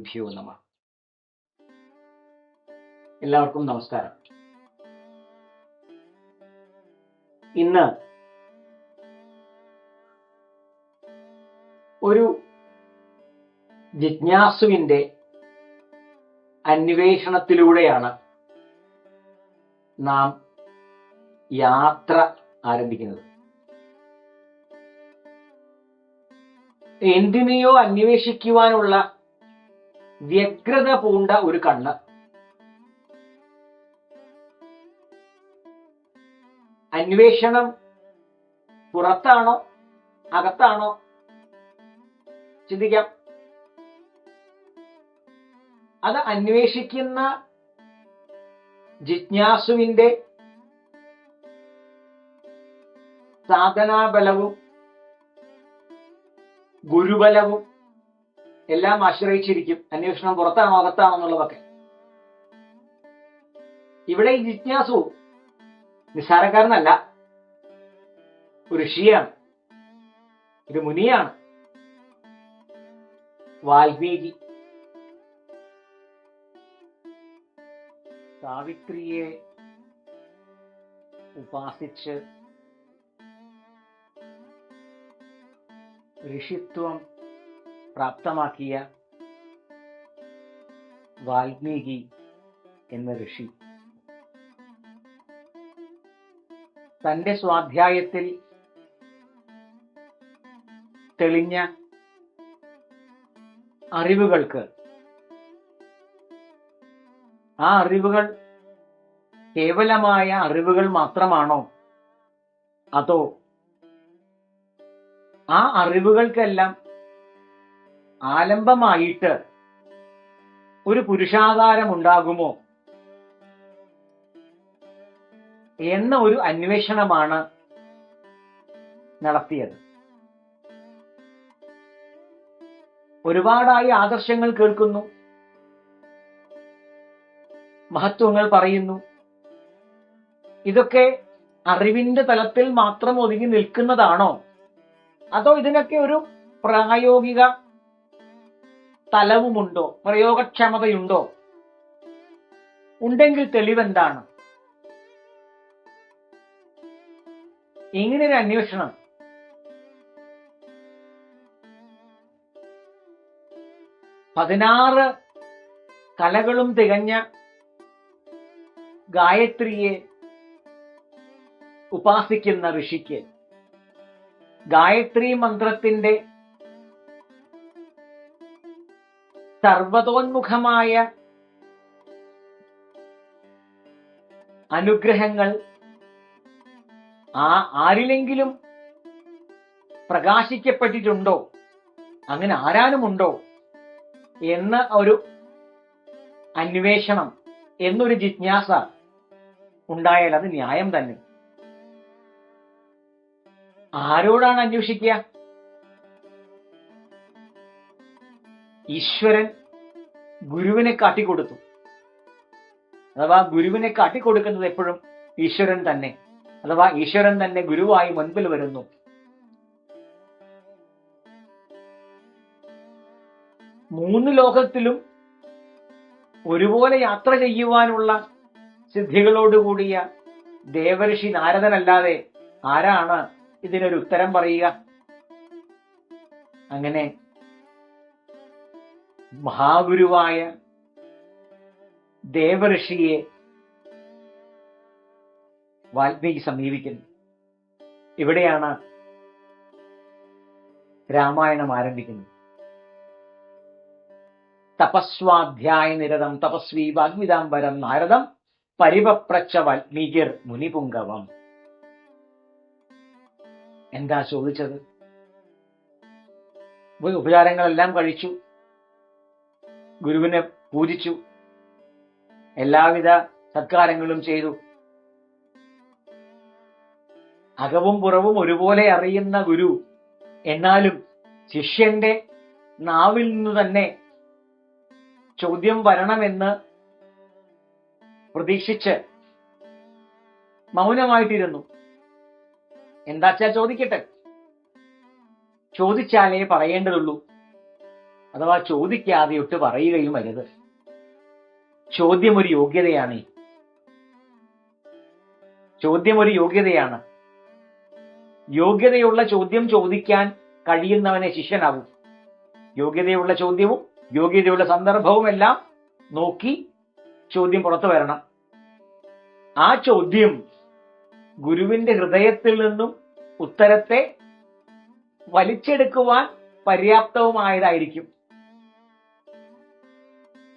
ഗുരുഭ്യോ നമ. എല്ലാവർക്കും നമസ്കാരം. ഇന്ന് ഒരു ജിജ്ഞാസുവിന്റെ അന്വേഷണത്തിലൂടെയാണ് നാം യാത്ര ആരംഭിക്കുന്നത്. എന്തിനെയോ അന്വേഷിക്കുവാനുള്ള വ്യഗ്രത പൂണ്ട ഒരു കണ്ണ്. അന്വേഷണം പുറത്താണോ അകത്താണോ? ചിന്തിക്കാം. അത് അന്വേഷിക്കുന്ന ജിജ്ഞാസുവിന്റെ സാധനാബലവും ഗുരുബലവും എല്ലാം ആശ്രയിച്ചിരിക്കും. അന്വേഷണം പുറത്താണോ അകത്താണോ എന്നുള്ളതൊക്കെ. ഇവിടെ ഈ ജിജ്ഞാസു നിസ്സാരക്കാരനല്ല. ഒരു ഋഷിയാണ് ഒരു മുനിയാണ്. വാൽമീകി. സാവിത്രിയെ ഉപാസിച്ച് ഋഷിത്വം പ്രാപ്തമാക്കിയ വാൽമീകി എന്ന ഋഷി. തന്റെ സ്വാധ്യായത്തിൽ തെളിഞ്ഞ അറിവുകൾക്ക് ആ അറിവുകൾ കേവലമായ അറിവുകൾ മാത്രമാണോ? അതോ ആ അറിവുകൾക്കെല്ലാം ആലംബമായിട്ട് ഒരു പുരുഷാകാരം ഉണ്ടാകുമോ എന്ന ഒരു അന്വേഷണമാണ് നടത്തിയത്. ഒരുപാടായി ആദർശങ്ങൾ കേൾക്കുന്നു. മഹത്വങ്ങൾ പറയുന്നു. ഇതൊക്കെ അറിവിന്റെ തലത്തിൽ മാത്രം ഒതുങ്ങി നിൽക്കുന്നതാണോ? അതോ ഇതിനൊക്കെ ഒരു പ്രായോഗിക തലവുമുണ്ടോ? പ്രയോഗക്ഷമതയുണ്ടോ? ഉണ്ടെങ്കിൽ തെളിവെന്താണ്? ഇങ്ങനൊരു അന്വേഷണം. പതിനാറ് കലകളും തികഞ്ഞ ഗായത്രിയെ ഉപാസിക്കുന്ന ഋഷിക്ക് ഗായത്രി മന്ത്രത്തിന്റെ സർവതോന്മുഖമായ അനുഗ്രഹങ്ങൾ ആ ആരിലെങ്കിലും പ്രകാശിക്കപ്പെട്ടിട്ടുണ്ടോ? അങ്ങനെ ആരാനുമുണ്ടോ? എന്ന ഒരു അന്വേഷണം എന്നൊരു ജിജ്ഞാസ ഉണ്ടായാൽ അത് ന്യായം തന്നെ. ആരോടാണ് അന്വേഷിക്കുക? ഈശ്വരൻ ഗുരുവിനെ കാട്ടിക്കൊടുത്തു. അഥവാ ഗുരുവിനെ കാട്ടിക്കൊടുക്കുന്നത് എപ്പോഴും ഈശ്വരൻ തന്നെ. അഥവാ ഈശ്വരൻ തന്നെ ഗുരുവായി മുൻപിൽ വരുന്നു. മൂന്ന് ലോകത്തിലും ഒരുപോലെ യാത്ര ചെയ്യുവാനുള്ള സിദ്ധികളോടുകൂടിയ ദേവഋഷി നാരദനല്ലാതെ ആരാണ്? ഇതിനൊരു ഉത്തരം പറയുക. അങ്ങനെ മഹാഗുരുവായ ദേവഋഷിയെ വാൽമീകി സമീപിക്കുന്നു. ഇവിടെയാണ് രാമായണം ആരംഭിക്കുന്നത്. തപസ്വാധ്യായ നിരതം തപസ്വി വാഗ്മിതാംബരം നാരദം പരിപപ്രച്ച വാൽമീകിർ മുനിപുങ്കവം. എന്താ ചോദിച്ചത്? ഉപചാരങ്ങളെല്ലാം കഴിച്ചു. ഗുരുവിനെ പൂജിച്ചു. എല്ലാവിധ സത്കാരങ്ങളും ചെയ്തു. അകവും പുറവും ഒരുപോലെ അറിയുന്ന ഗുരു എന്നാലും ശിഷ്യന്റെ നാവിൽ നിന്ന് തന്നെ ചോദ്യം വരണമെന്ന് പ്രതീക്ഷിച്ച് മൗനമായിട്ടിരുന്നു. എന്താച്ചാ ചോദിക്കട്ടെ? ചോദിച്ചാലേ പറയേണ്ടതുള്ളൂ. അഥവാ ചോദിക്കാതെ ഒട്ട് പറയുകയും അരുത്. ചോദ്യം ഒരു യോഗ്യതയാണ്. ചോദ്യം ഒരു യോഗ്യതയാണ്. യോഗ്യതയുള്ള ചോദ്യം ചോദിക്കാൻ കഴിയുന്നവനെ ശിഷ്യനാവും. യോഗ്യതയുള്ള ചോദ്യവും യോഗ്യതയുള്ള സന്ദർഭവും എല്ലാം നോക്കി ചോദ്യം പുറത്തു വരണം. ആ ചോദ്യം ഗുരുവിന്റെ ഹൃദയത്തിൽ നിന്നും ഉത്തരത്തെ വലിച്ചെടുക്കുവാൻ പര്യാപ്തവുമായതായിരിക്കും.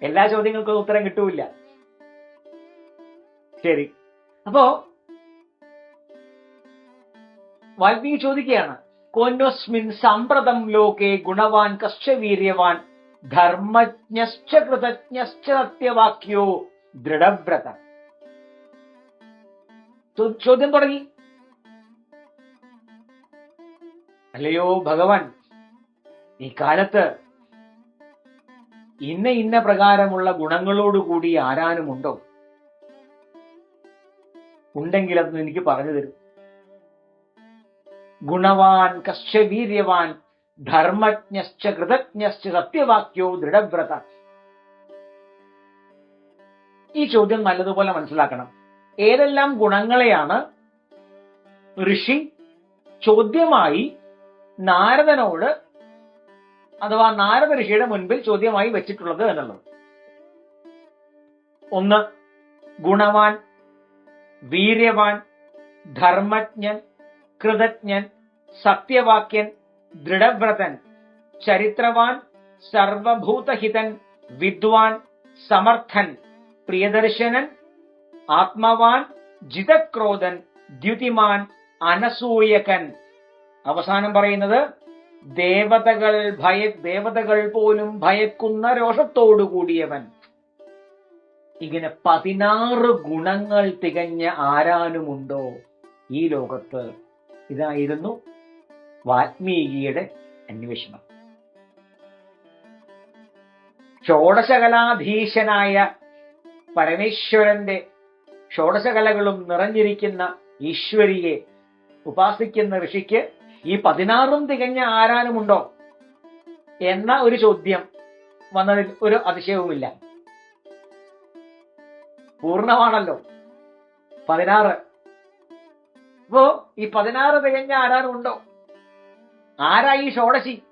എല്ലാ ചോദ്യങ്ങൾക്കും ഉത്തരം കിട്ടൂല ശരി. അപ്പോ വാൽമീകി ചോദിക്കുകയാണ് കോന്വസ്മിൻ സമ്പ്രദം ലോകെ ഗുണവാൻ കശ്ച വീര്യവാൻ ധർമ്മജ്ഞശ്ച സത്യവാക്യോ ദൃഢവ്രത. ചോദ്യം തുടങ്ങി. അല്ലയോ ഭഗവാൻ ഈ കാലത്ത് ഇന്ന ഇന്ന പ്രകാരമുള്ള ഗുണങ്ങളോടുകൂടി ആരാനുമുണ്ടോ? ഉണ്ടെങ്കിൽ അതൊന്നും എനിക്ക് പറഞ്ഞു തരും. ഗുണവാൻ കശ്യവീര്യവാൻ ധർമ്മജ്ഞശ്ച കൃതജ്ഞശ്ച സത്യവാക്യോ ദൃഢവ്രത. ഈ ചോദ്യം നല്ലതുപോലെ മനസ്സിലാക്കണം. ഏതെല്ലാം ഗുണങ്ങളെയാണ് ഋഷി ചോദ്യമായി നാരദനോട് അഥവാ നാരദ ഋഷിയുടെ മുൻപിൽ ചോദ്യമായി വെച്ചിട്ടുള്ളത് എന്നുള്ളത്. ഒന്ന് ഗുണവാൻ വീര്യവാൻ ധർമ്മജ്ഞൻ കൃതജ്ഞൻ സത്യവാക്യൻ ദൃഢവ്രതൻ ചരിത്രവാൻ സർവഭൂതഹിതൻ വിദ്വാൻ സമർത്ഥൻ പ്രിയദർശനൻ ആത്മവാൻ ജിതക്രോധൻ ദ്യുതിമാൻ അനസൂയകൻ. അവസാനം പറയുന്നത് ദേവതകൾ ഭയ ദേവതകൾ പോലും ഭയക്കുന്ന രോഷത്തോടു കൂടിയവൻ ഇങ്ങനെ പതിനാറ് ഗുണങ്ങൾ തികഞ്ഞ ആരാനുമുണ്ടോ ഈ ലോകത്ത്? ഇതായിരുന്നു വാൽമീകിയുടെ അന്വേഷണം. ഷോഡശകലാധീശനായ പരമേശ്വരന്റെ ഷോഡശകലകളും നിറഞ്ഞിരിക്കുന്ന ഈശ്വരിയെ ഉപാസിക്കുന്ന ഋഷിക്ക് ഈ പതിനാറും തികഞ്ഞ ആരാനുമുണ്ടോ എന്ന ഒരു ചോദ്യം വന്നതിൽ ഒരു അതിശയവുമില്ല. പൂർണമാണല്ലോ. പതിനാറ്. അപ്പോ ഈ പതിനാറ് തികഞ്ഞ ആരാനുണ്ടോ ആരാ ഈ ഷോഡശി?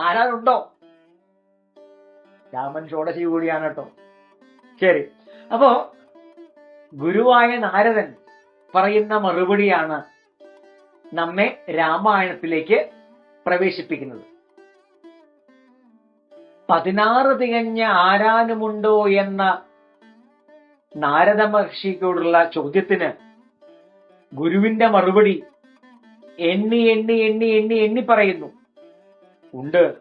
ആരാനുണ്ടോ? രാമൻ ഷോഡശി കൂടിയാണ് കേട്ടോ. ശരി. അപ്പോ ഗുരുവായ നാരദൻ പറയുന്ന മറുപടിയാണ് നമ്മെ രാമായണത്തിലേക്ക് പ്രവേശിപ്പിക്കുന്നത്. പതിനാറ് തികഞ്ഞ ആരാനുമുണ്ടോ എന്ന നാരദ മഹർഷിക്കോടുള്ള ചോദ്യത്തിന് ഗുരുവിന്റെ മറുപടി എണ്ണി എണ്ണി എണ്ണി എണ്ണി എണ്ണി പറയുന്നു. ഉണ്ട്.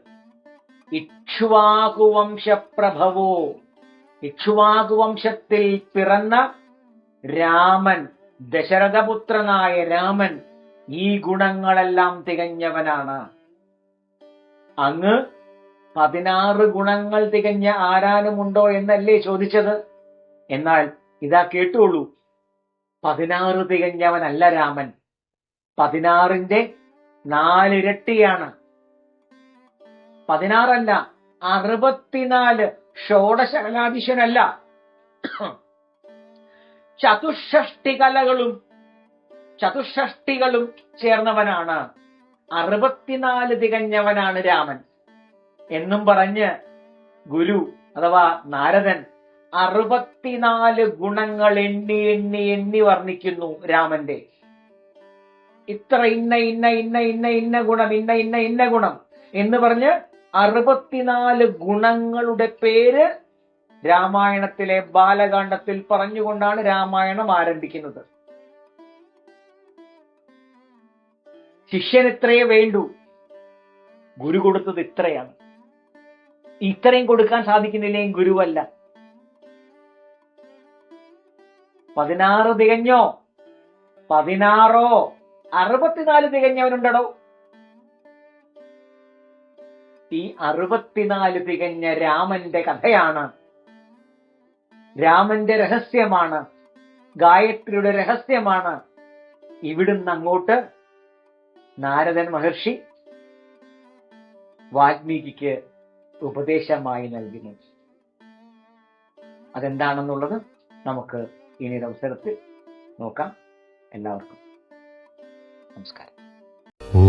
ഇക്ഷ്വാകുവംശപ്രഭവോ ഇക്ഷ്വാകുവംശത്തിൽ പിറന്ന രാമൻ ദശരഥപുത്രനായ രാമൻ ഈ ഗുണങ്ങളെല്ലാം തികഞ്ഞവനാണ്. അങ്ങ് പതിനാറ് ഗുണങ്ങൾ തികഞ്ഞ ആരാനുമുണ്ടോ എന്നല്ലേ ചോദിച്ചത്? എന്നാൽ ഇതാ കേട്ടോളൂ. പതിനാറ് തികഞ്ഞവനല്ല രാമൻ. പതിനാറിന്റെ നാലിരട്ടിയാണ്. പതിനാറല്ല അറുപത്തിനാല് ഷോഡശകലാധീശനല്ല. ചതുഷ്ഷ്ടി കലകളും ചതുഷ്ഷഷ്ടികളും ചേർന്നവനാണ്. അറുപത്തിനാല് തികഞ്ഞവനാണ് രാമൻ. എന്നും പറഞ്ഞ് ഗുരു അഥവാ നാരദൻ അറുപത്തിനാല് ഗുണങ്ങൾ എണ്ണി എണ്ണി എണ്ണി വർണിക്കുന്നു രാമന്റെ. ഇത്ര ഇന്ന ഇന്ന ഇന്ന ഇന്ന ഇന്ന ഗുണം ഇന്ന ഇന്ന ഇന്ന ഗുണം എന്ന് പറഞ്ഞ് അറുപത്തിനാല് ഗുണങ്ങളുടെ പേര് രാമായണത്തിലെ ബാലകാണ്ഡത്തിൽ പറഞ്ഞുകൊണ്ടാണ് രാമായണം ആരംഭിക്കുന്നത്. ശിഷ്യൻ ഇത്രയേ വേണ്ടൂ. ഗുരു കൊടുത്തത് ഇത്രയാണ്. ഇത്രയും കൊടുക്കാൻ സാധിക്കുന്നില്ലേ ഗുരുവല്ല. പതിനാറ് തികഞ്ഞോ? പതിനാറോ? അറുപത്തിനാല് തികഞ്ഞവനുണ്ടടോ. ഈ അറുപത്തിനാല് തികഞ്ഞ രാമന്റെ കഥയാണ്. രാമന്റെ രഹസ്യമാണ്. ഗായത്രിയുടെ രഹസ്യമാണ്. ഇവിടുന്ന് അങ്ങോട്ട് നാരദൻ മഹർഷി വാൽമീകിക്ക് ഉപദേശമായി നൽകുന്നു. അതെന്താണെന്നുള്ളത് നമുക്ക് ഇനി അവസരത്തിൽ നോക്കാം. എല്ലാവർക്കും നമസ്കാരം. ഓ